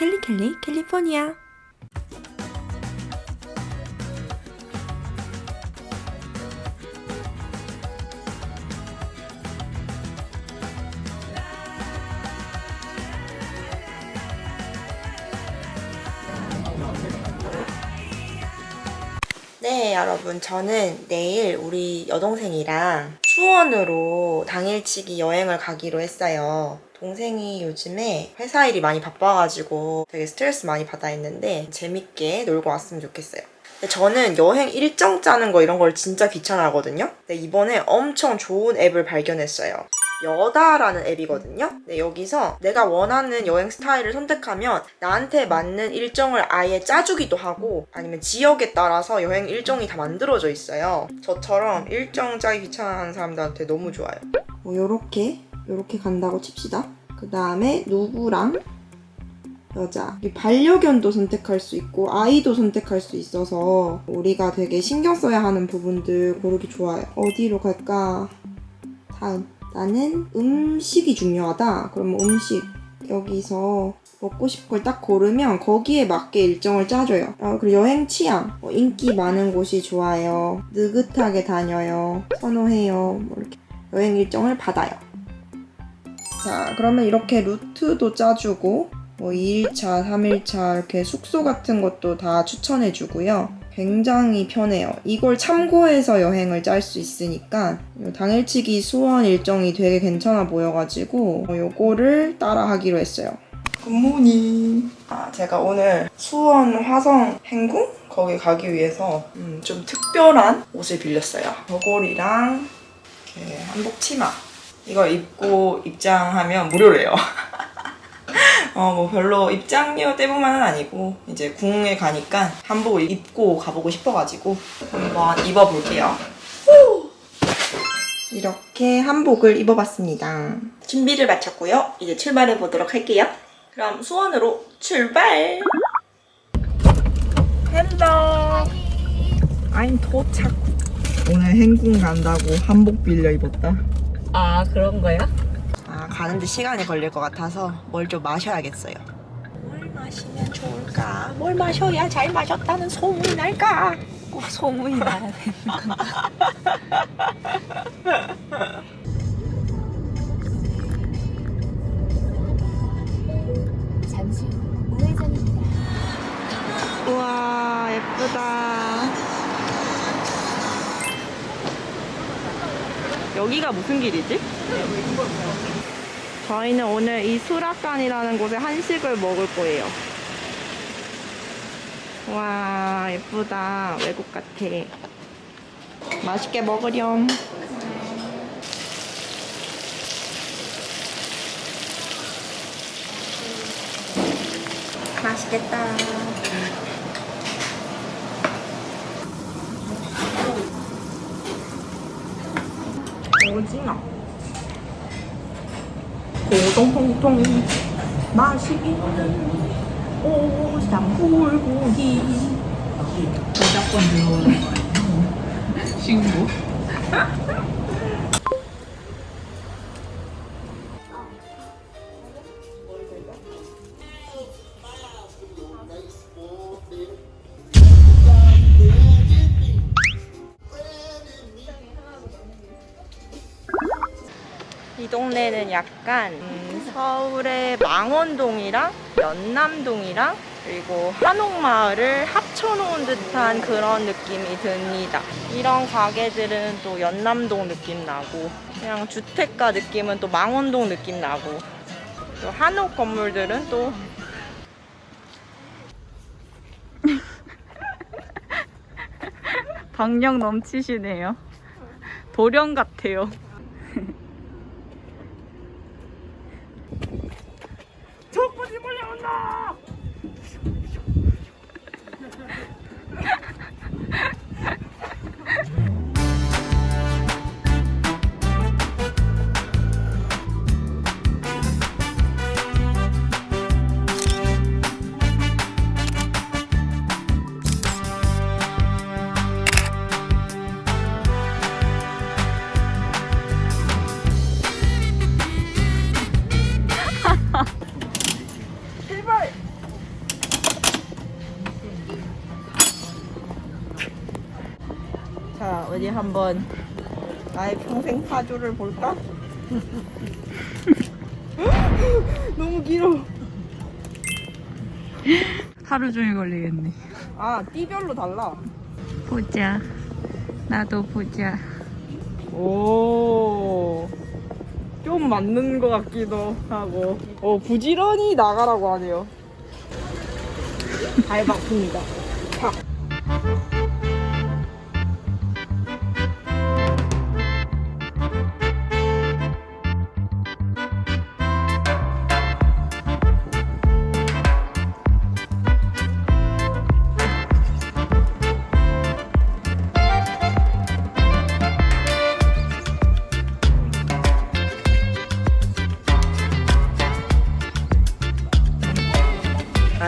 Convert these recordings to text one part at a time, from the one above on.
캘리캘리 캘리포니아 네, 여러분. 저는 내일 우리 여동생이랑 수원으로 당일치기 여행을 가기로 했어요. 동생이 요즘에 회사 일이 많이 바빠가지고 되게 스트레스 많이 받아 했는데 재밌게 놀고 왔으면 좋겠어요. 저는 여행 일정 짜는 거 이런 걸 진짜 귀찮아하거든요. 근데 이번에 엄청 좋은 앱을 발견했어요. 여다라는 앱이거든요. 근데 여기서 내가 원하는 여행 스타일을 선택하면 나한테 맞는 일정을 아예 짜주기도 하고 아니면 지역에 따라서 여행 일정이 다 만들어져 있어요. 저처럼 일정 짜기 귀찮아하는 사람들한테 너무 좋아요. 뭐 요렇게 요렇게 간다고 칩시다. 그 다음에 누구랑 여자. 이 반려견도 선택할 수 있고 아이도 선택할 수 있어서 우리가 되게 신경 써야 하는 부분들 고르기 좋아요. 어디로 갈까? 다음. 나는 음식이 중요하다. 그러면 음식 여기서 먹고 싶은 걸 딱 고르면 거기에 맞게 일정을 짜줘요. 어, 그리고 여행 취향. 뭐 인기 많은 곳이 좋아요. 느긋하게 다녀요. 선호해요. 뭐 이렇게 여행 일정을 받아요. 자, 그러면 이렇게 루트도 짜주고 뭐 2일차, 3일차 이렇게 숙소 같은 것도 다 추천해주고요. 굉장히 편해요. 이걸 참고해서 여행을 짤 수 있으니까 요 당일치기 수원 일정이 되게 괜찮아 보여가지고 어, 요거를 따라하기로 했어요. 굿모닝. 아, 제가 오늘 수원 화성 행궁 거기 가기 위해서 음, 좀 특별한 옷을 빌렸어요. 저고리랑 이렇게 한복 치마. 이거 입고 입장하면 무료래요. 어, 뭐 별로 입장료 때문만은 아니고 이제 궁에 가니까 한복을 입고 가보고 싶어가지고 한번 입어볼게요. 후! 이렇게 한복을 입어봤습니다. 준비를 마쳤고요. 이제 출발해 보도록 할게요. 그럼 수원으로 출발! 헬로! I'm 도착. 오늘 행궁 간다고 한복 빌려 입었다. 아 그런 거야? 아, 가는데 시간이 걸릴 것 같아서 뭘 좀 마셔야겠어요. 뭘 마시면 좋을까? 뭘 마셔야 잘 마셨다는 소문이 날까? 꼭 소문이 나야 되는 건가? 잠시 후 우회전입니다. 우와, 예쁘다. 여기가 무슨 길이지? 저희는 오늘 이 수락관이라는 곳에 한식을 먹을 거예요. 와, 예쁘다. 외국 같아. 맛있게 먹으렴. 맛있겠다. 오징어. 고동통통 맛이 있는 오삼 불고기. 저작권 들어오는 거 아니야? 신고? 동네는 약간 음, 서울의 망원동이랑 연남동이랑 그리고 한옥마을을 합쳐놓은 듯한 그런 느낌이 듭니다. 이런 가게들은 또 연남동 느낌 나고 그냥 주택가 느낌은 또 망원동 느낌 나고 또 한옥 건물들은 또 박력 넘치시네요. 도령 같아요. 어디 한번 나의 평생 사주를 볼까? 너무 길어. 하루 종일 걸리겠네. 아, 띠별로 달라. 보자. 나도 보자. 오. 좀 맞는 것 같기도 하고. 어, 부지런히 나가라고 하네요. 발 바쁩니다.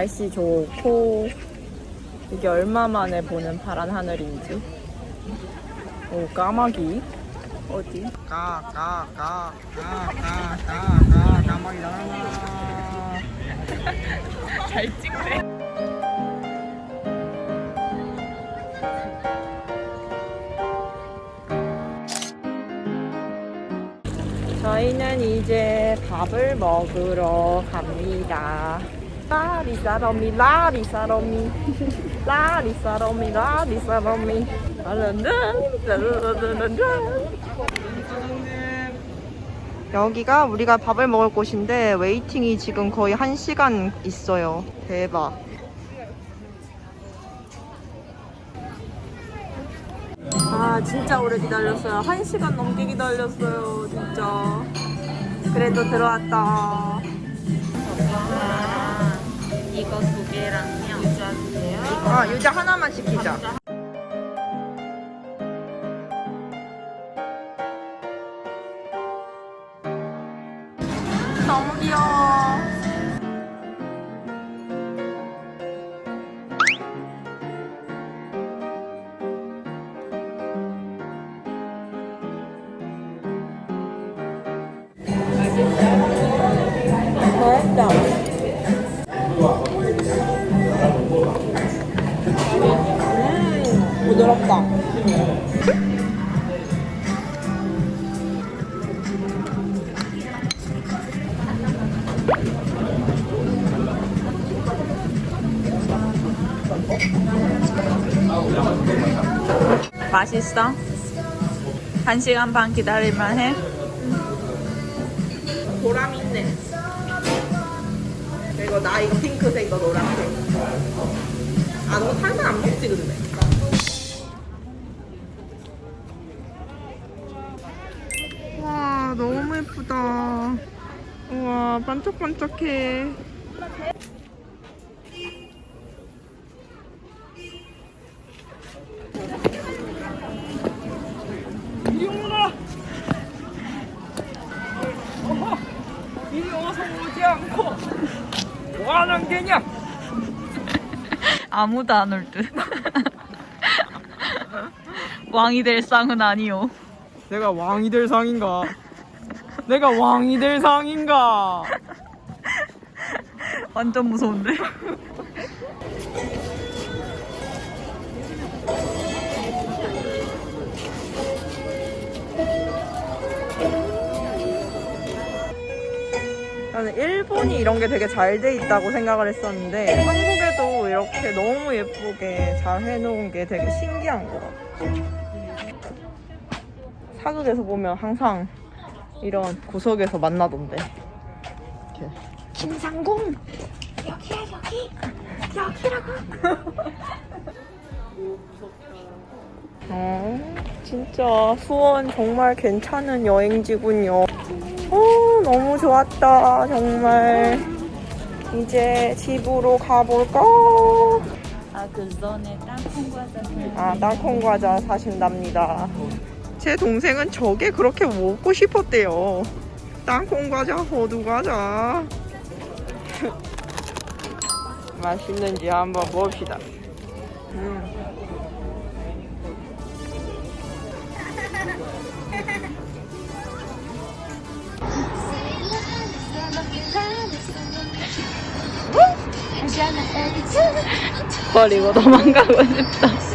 날씨 좋고 이게 얼마 만에 보는 파란 하늘인지 오 까마귀 어디? 까까까까까까 까마귀 나라 잘 찍네. 저희는 이제 밥을 먹으러 갑니다. 라리 사로미 라리 사로미 라리 사로미 라리 사로미 여기가 우리가 밥을 먹을 곳인데 웨이팅이 지금 거의 1시간 있어요. 대박. 아 진짜 오래 기다렸어요. 1시간 넘게 기다렸어요. 진짜. 그래도 들어왔다. 이거 두 개랑요. 유자 주세요. 아 유자 하나만 시키자. 부드럽다. 맛있어? 한 시간 반 기다릴만 해? 보람 있네. 그리고 나 이거 핑크색, 너 노란색. 아, 너 탄산 안 먹지, 근데? 와, 너무 예쁘다. 우와, 반짝반짝해. 이리 어서 오지 않고 뭐 하는 게냐? 아무도 안 올 듯. 왕이 될 상은 아니오. 내가 왕이 될 상인가? 내가 왕이 될 상인가? 완전 무서운데? 나는 일본이 이런 게 되게 잘 돼 있다고 생각을 했었는데 한국에도 이렇게 너무 예쁘게 잘 해놓은 게 되게 신기한 것 같아. 사극에서 보면 항상 이런 구석에서 만나던데. 이렇게. 김상공! 여기야, 여기! 여기라고! 어, 진짜 수원 정말 괜찮은 여행지군요. 어, 너무 좋았다, 정말. 이제 집으로 가볼까? 아, 그 전에 땅콩 과자 아, 땅콩 과자 사신답니다. 제 동생은 저게 그렇게 먹고 싶었대요. 땅콩 과자, 호두 과자. 맛있는지 한번 봅시다. 음. 버리고 도망가고 싶다.